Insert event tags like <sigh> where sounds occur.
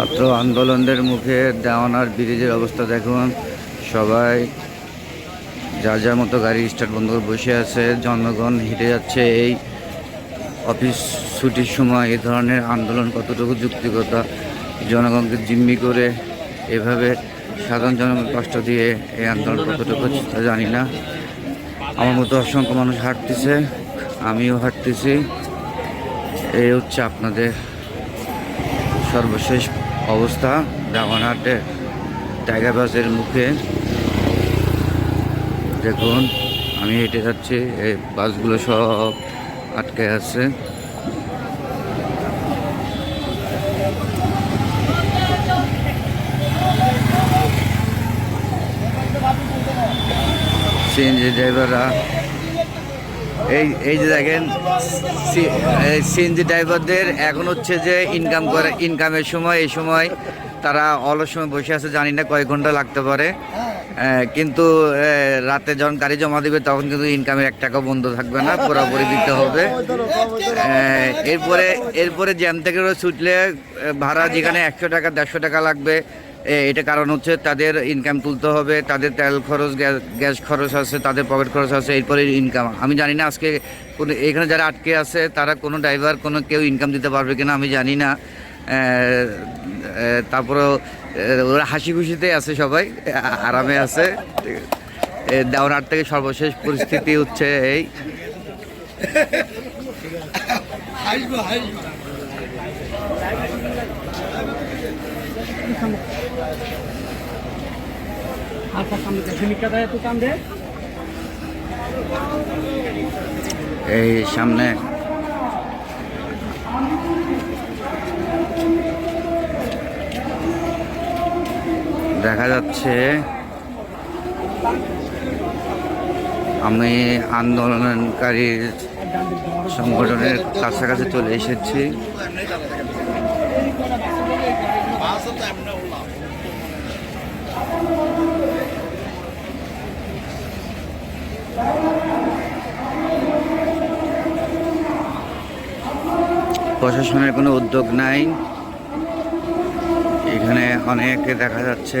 ছাত্র আন্দোলনের মুখে দেওয়ানার ব্রিজের অবস্থা দেখুন। সবাই যার যার মতো গাড়ি স্টার্ট বন্ধ করে বসে আছে। জনগণ হেঁটে যাচ্ছে এই অফিস ছুটির সময়। এই ধরনের আন্দোলন কতটুকু যুক্তিকতা জনগণকে জিম্মি করে এভাবে সাধারণ জনগণ কষ্ট দিয়ে এই আন্দোলন কতটুকু তা জানি না। আমার মতো অসংখ্য মানুষ হাঁটতেছে, আমিও হাঁটতেছি। এই হচ্ছে আপনাদের সর্বশেষ অবস্থা রামানহাটে টাইগার বাসের মুখে। দেখুন, আমি হেঁটে যাচ্ছি, এই বাসগুলো সব আটকে আছে। সিএনজি ড্রাইভাররা এই এই যে দেখেন সিএনজি ড্রাইভারদের এখন হচ্ছে যে ইনকাম করে ইনকামের সময়, এই সময় তারা অলস সময় বসে আছে, জানি না কয়েক ঘণ্টা লাগতে পারে। কিন্তু রাতে যখন গাড়ি জমা দিবে, তখন কিন্তু ইনকামের এক টাকা বন্ধ থাকবে না, পুরোপুরি দিতে হবে। এরপরে এরপরে জ্যাম থেকে ছুটলে ভাড়া যেখানে একশো টাকা, দেড়শো টাকা লাগবে এটা কারণ হচ্ছে তাদের ইনকাম তুলতে হবে, তাদের তেল খরচ গ্যাস খরচ আছে, তাদের পকেট খরচ আছে, এরপরে ইনকাম আমি জানি না আজকে কোনো, এখানে যারা আটকে আছে, তারা কোনো ড্রাইভার কোনো কেউ ইনকাম দিতে পারবে কিনা আমি জানি না। তারপরে ওরা হাসি খুশিতে আছে সবাই, আরামে আছে। দেওয়ার থেকে সর্বশেষ পরিস্থিতি হচ্ছে এই। <laughs> এই সামনে। দেখা যাচ্ছে আমি আন্দোলনকারী সংগঠনের কাছাকাছি চলে এসেছি। প্রশাসনের কোনো উদ্যোগ নাই। এখানে অনেকে দেখা যাচ্ছে।